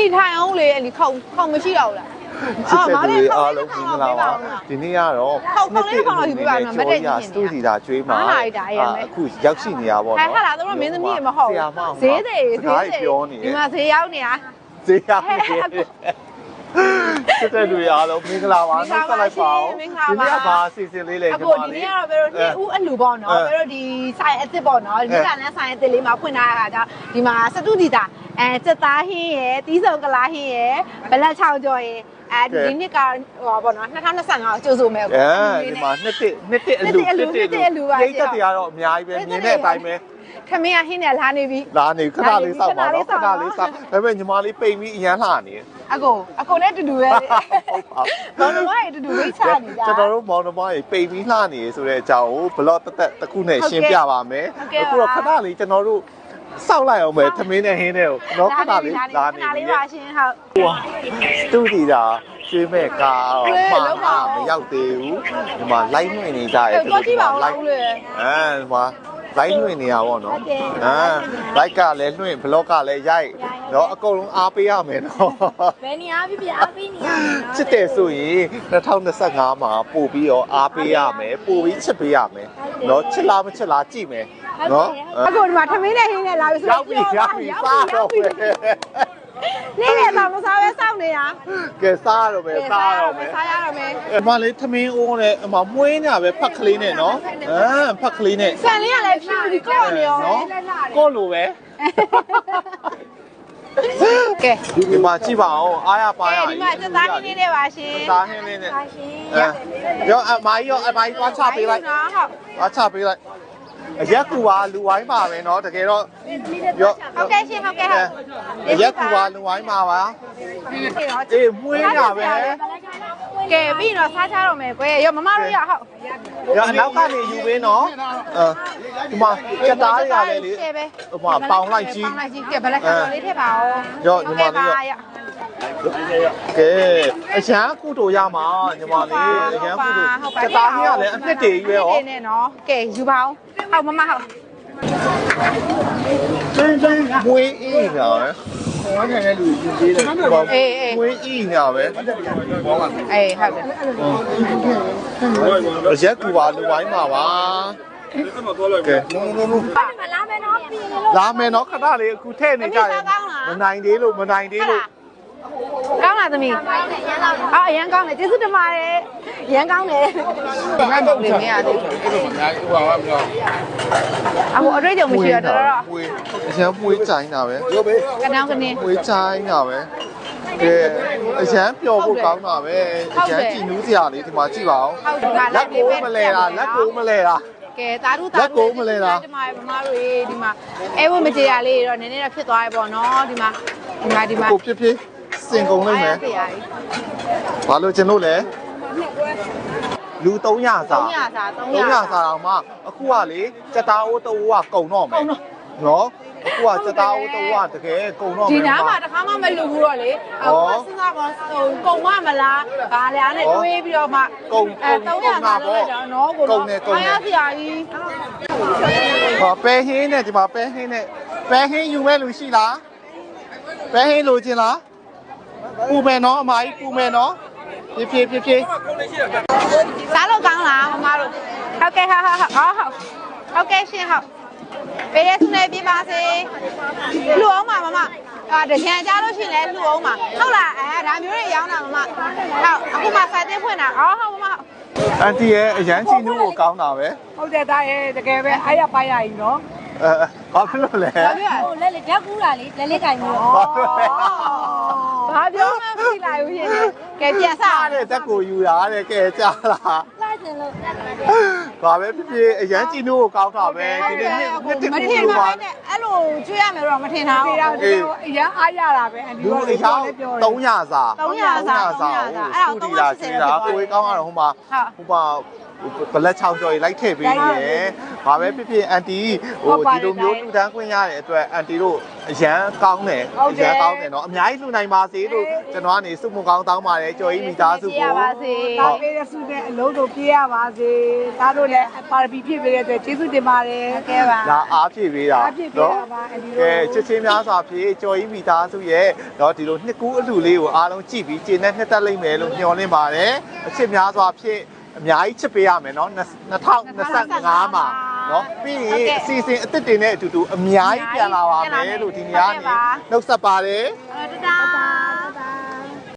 ဒီထိုင်အောင်လေအဲ့ဒီခုံခုံမရှိတော့ဘူးလားချစ်တဲ့မောင်လူလေးတွေခုံအားလေးလုံးခုံမင်္ဂလေးလာပါပါဒီနေ့ကတော့ခုံခုံလေးခုံလေးပြပါမယ်မတည့်ချင်းနေစတူဒီတာကျွေးမှာအားလာလိုက်တာရဲ့မဲအခုရောက်ရှိနေရပါဟဲ့တော့ဟာလာတော့မင်းသမီးတွေမဟုတ်ဆရာမဈေးတွေစကားကြီးပြောနေတဒီယ်မှာဈေးရောက်နေတာဈေးရောက်နေတယ်ချစ်တဲ့လူတွေအားလုံးမင်္ဂလာပါမင်္ဂလာနှုတ်ပါဆက်လိုက်ပါဦးရှင်မင်္ဂလာပါဒီနေ့ကဘာအစီအစဉ်လေးလဲအညီကိုမဒီလေးနေ့ကတော့ဘယ်လိုဒီဦးအလူပေါ့နော်ဘယ်လိုဒီဆိုင်အစ်စ်ပေါ့နော်ဒီကလည်းဆိုင်အစ်စ်လေးမှာဖွင့်ထားတာကြောင့်ဒီမှာစတုဒီတာ အဲစက်သားဟင်းရယ်တီးစုံကလာဟင်းရယ်ဘလက်ချောင်းကျော်ရယ်အဲဒီနှစ်ကဟောပေါ့နော်2025ကိုကြိုးဆိုမယ်အဲဒီမှာနှစ်တစ်နှစ်တစ်အလူနှစ်တစ်အလူပါရိတ်သက်တွေကတော့အများကြီးပဲမြင်တဲ့အတိုင်းပဲခမင်းကဟင်းနဲ့လာနေပြီလာနေခဏလေးစောက်ပါတော့ခခဏဏလေးလေးစောစောက်က်ဒါပေမဲ့ညီမလေးပိန်ပြီးအရန်လှနေတယ်အကိုအကိုနဲ့တူတူပဲဟုတ်ပါဘောလုံးဝတူတူဝိတ်ချနေကြကျွန်တော်တို့မောင်နှမကြီးပိန်ပြီးလှနေဆိုတဲ့အကြောင်းကိုဘလော့တက်တက်တစ်ခုနဲ့ရှင်းပြပါမယ်ဟုတ်ကဲ့အခုတော့ခဏလေးကျွန်တော်တို့ စောက်လိုက်အောင်ပဲသမင်းနဲ့ဟင်းနဲ့ကိုနော်ခဏလေးလာနေပြီလေရှင်ဟုတ်ဟွာသူတည်တာကျွေးမဲ့ကားမှာမရောက်သေးဘူးဒီမှာ live ဝင်နေကြတယ်သူတို့ဒီမှာ live အဲဒီမှာ live လွှင့်နေတာပေါ့နော်အာ like ကလည်းလွှင့် blog ကလည်းရိုက်နော်အကုန်လုံးအားပေးရမယ်နော်ဘယ်နေရာပြပြအားပေးနေရမယ်နော်ချစ်တယ်ဆိုရင်2025မှာပို့ပြီးတော့အားပေးရမယ်ပို့ပြီးချစ်ပေးရမယ်နော်ချစ်လားမချစ်လားကြည့်မယ် နော်အခုဒီမှာထမင်းနဲ့ဟင်းနဲ့လာပြီဆိုတော့ရောက်ပြီရောက်ပြီစားတော့ပဲနေနေတော့မစားပဲစောင့်နေတာကဲစားတော့ပဲစားတော့ပဲစားရတော့မယ်အမလေးထမင်းအိုးနဲ့အမမွှေးညာပဲဖတ်ကလေးနဲ့နော်အမ်ဖတ်ကလေးနဲ့ဆန်လေးကလည်းဖြူပြီးကော့နေရောနော်ကော့လိုပဲကဲဒီမှာကြည့်ပါအောင်အားရပါရဒီမှာစသားဟင်းလေးနဲ့ပါရှင်စသားဟင်းလေးနဲ့ပါရှင်ရောအမကြီးရောအမကြီးသွားချပေးလိုက်ဟုတ်သွားချပေးလိုက် အရက်ကူပါလူဝိုင်းပါပဲเนาะတကယ်တော့ရော ဟုတ်ကဲ့ရှင်ဟုတ်ကဲ့ဟုတ် အရက်ကူပါလူဝိုင်းပါပါအေးမွေးညာပဲ ကဲပြီးတော့စားချတော့မယ်ကွယ်ရောမမတို့ရဟုတ်ရောအနောက်ကနေယူပေးနော်အဲဒီမှာစက်သားတွေကလည်းလေရှယ်ပဲဟိုမှာပေါင်လိုက်ကြီးပေါင်လိုက်ကြီးကဲဘလက်ချောင်းလေးထည့်ပါဦးရောညီမလေးရောကဲအရန်ကုတူရမှာညီမလေးအရန်ကုတူစက်သားကြီးကလည်းအနှစ်တည်းကြီးပဲဟောနဲ့နော်ကဲယူပါအောင်ဟုတ်မမဟုတ် မွေးအေးညာပဲဟောနေတဲ့လူယူပေးတယ်အေးအေးမွေးအေးညာပဲအေးဟုတ်တယ်အရက်ကူပါလူဝိုင်းမှာပါကဲနုံနုံနုံမလာမယ်နော်ပြင်လို့လာမယ်နော်ခဏလေးအခုထည့်နေကြတယ်မနိုင်သေးလို့မနိုင်သေးလို့ ကောင်းလားသမီးအော်အရန်ကောင်းတယ်ကျေးဇူးတင်ပါတယ်အရန်ကောင်းတယ်ငါ့ဘုံလေးမရသေးဘူးအခုအတွေ့အကြုံမရှိတော့တော်တော်မွေးအရန်မွေးချိုင်းတာပဲရုပ်ပဲကနောင်းကနေမွေးချိုင်းတာပဲကဲအရန်ပျော်ဖို့ကောင်းတာပဲအရန်ကြည်နူးစရာလေးဒီမှာကြည့်ပါဦးဟုတ်ဒီမှာလက်ကိုမလဲတာလက်ကိုမလဲတာကဲတာတို့တာလက်ကိုမလဲတာဒီမှာမမတို့ရေဒီမှာအဲဝမကြေရလေးတော့နည်းနည်းတော့ဖြစ်သွားပြီပေါ့နော်ဒီမှာဒီမှာဒီမှာကိုဖြစ်ဖြစ် စင်ကုန်လိမ့်မယ်အားရတရားကြီးဘာလို့ကျွန်တော်လဲလူ300စာ300စာ300 300စာတော့မှအခုကလေစက်သားအိုးတူကကုံတော့မယ်နော်အခုကစက်သားအိုးတူကတကယ်ကုံတော့မယ်ဒီနားမှာတစ်ခါမှမလူဘူးတော့လေအခုစဉ်းစားပါဟိုကုံမမလားဘာလဲအဲ့နဲ့တွေးပြီးတော့မှကုံအဲကုံ300စာတော့နော်ကိုကုံနေကုံအားရနေစရာကြီးဟောပဲဟင်းနဲ့ဒီမှာပဲဟင်းနဲ့ပဲဟင်းယူမဲ့လူရှိလားပဲဟင်းလိုချင်လား ပူမယ်နော်အမကြီးပူမယ်နော်ဖြည်းဖြည်းဖြည်းဖြည်းစားလို့ကောင်းလားမမတို့ဟုတ်ကဲ့ဟုတ်ဟုတ်ဟုတ်ဟုတ်ဟုတ်ကဲ့ရှင်ဟုတ်ပေးရစုနေပြပါစေလူအောင်ပါမမအာတကြံကြလို့ရှိရင်လည်းလူအောင်ပါဟုတ်လားအဲဒါမျိုးတွေရောင်းတာမမဟုတ်အခုမှစိုက်တဲ့ဖွင့်တာအော်ဟုတ်မမအန်တီရဲ့အရန်ချီနူးကိုကောင်းတာပဲဟုတ်တယ်သားရဲ့တကယ်ပဲအားရပါရကြီးနော်အဲဘာဖြစ်လို့လဲဘာပြောဟိုလက်လေးဓာတ်ကူးတာလေလက်လေးကင်မျိုးဘာဖြစ်လဲ ဘာပြောမှမသိလိုက်ဘူးရှင်ကဲပြန်စစားတဲ့တက်ကိုယူတာတဲ့ကဲကြားလားလာကျင်လို့ဘာပဲဖြစ်ဖြစ်အရန်ချီနူးကိုကောင်းတာပဲဒီနေ့နှစ်နှစ်တစ်မခုထင်လိုပါပါနဲ့အဲ့လိုကျွေးရမယ်တော့မထင်တာဒီဘူးတော့ဒီတော့အရင်အားရတာပဲအန်ဒီလူကအလည်းယောပြောက်လဲပြောတယ်300စာ300စာ300စာအဲ့ဒါဟိုစတူဒီယာကျွေးတာကိုယ်ကောင်းရတော့ဟိုမှာဟုတ်ဟိုမှာဘလက်ချောင်းကြော်ကြီးလိုက်ထည့်ပေးနေတယ်။ ဘာပဲဖြစ်ဖြစ်အန်တီဟိုဒီလိုမျိုးလူတန်းခွင့်ရတဲ့အတွက်အန်တီတို့အရန်ကောင်းတယ်အရန်ကောင်းတယ်နော်အများကြီးလူနိုင်ပါစေလို့ကျွန်တော်ကနေစုမကောင်းတောင်းပါတယ်ကြော်ကြီးမိသားစုရကိုပါစေသားပေးတဲ့စုတဲ့အလုံးတို့ပြေးရပါစေသားတို့လည်းပါရမီပြည့်ပေးတဲ့အတွက်ကျေးဇူးတင်ပါတယ်ဟုတ်ကဲ့ပါဒါအားဖြည့်ပေးတာအားဖြည့်ပေးတာပါအန်တီတို့ကဲချစ်ချင်းများစွာဖြည့်ကြော်ကြီးမိသားစုရဲ့တော့ဒီလိုနှစ်ကူးအလှလေးကိုအားလုံးကြည့်ပြီးကျေနပ်နှစ်သက်လိမ့်မယ်လို့မျှော်လင့်ပါတယ်အချစ်များစွာဖြည့်အများကြီးချစ်ပေးရမယ်နော်2025မှာ နော်ပြီးရင်အစီအစဉ်အသစ်တွေနဲ့အတူတူအများကြီးပြန်လာပါမယ်လို့ဒီနေ့ကနေနှုတ်ဆက်ပါတယ်တဒါ